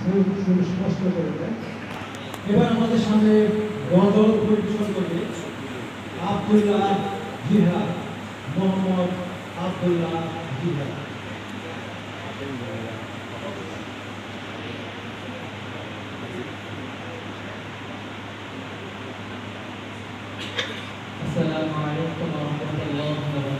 সু- সুস্পষ্ট করে দেয় এবার আমাদের সামনে গজল পরিবেশন করবে আব্দুল্লাহ জিহাদ মোহাম্মদ আব্দুল্লাহ জিহাদ السلام عليكم ورحمة الله وبركاته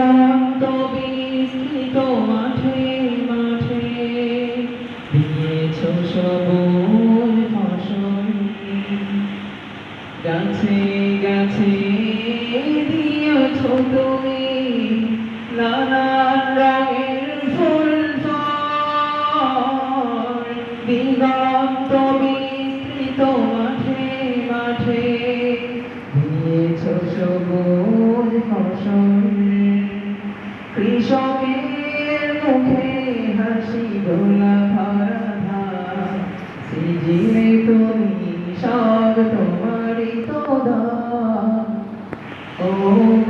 গাছে গাছে দিয়েছ তুমি নানান রঙের ফুল ফল। দিগন্ত বিস্তৃত মাঠে মাঠে দিয়েছ সবুজ ফসল। কৃষকের মুখে হাসি গোলা ভরা ধান, সিজিলে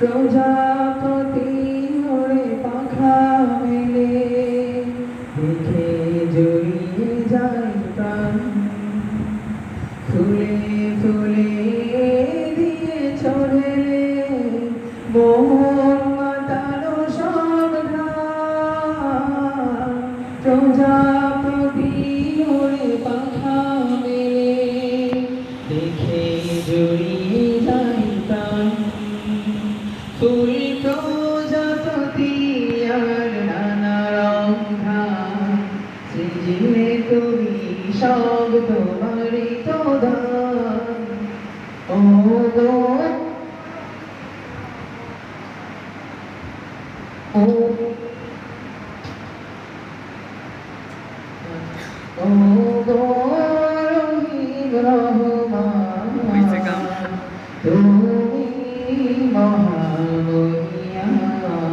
প্রজাপতি ওরে পাখা মেলে দেখে জড়িয়ে যায় প্রাণ। ফুলে ফুলে দিয়ে চলে মোহন সৃজিলে তুমি সব তোমারই তো দান ও গো ও ও গো রহিম রহমান তুমি মহামহিয়ান Yeah.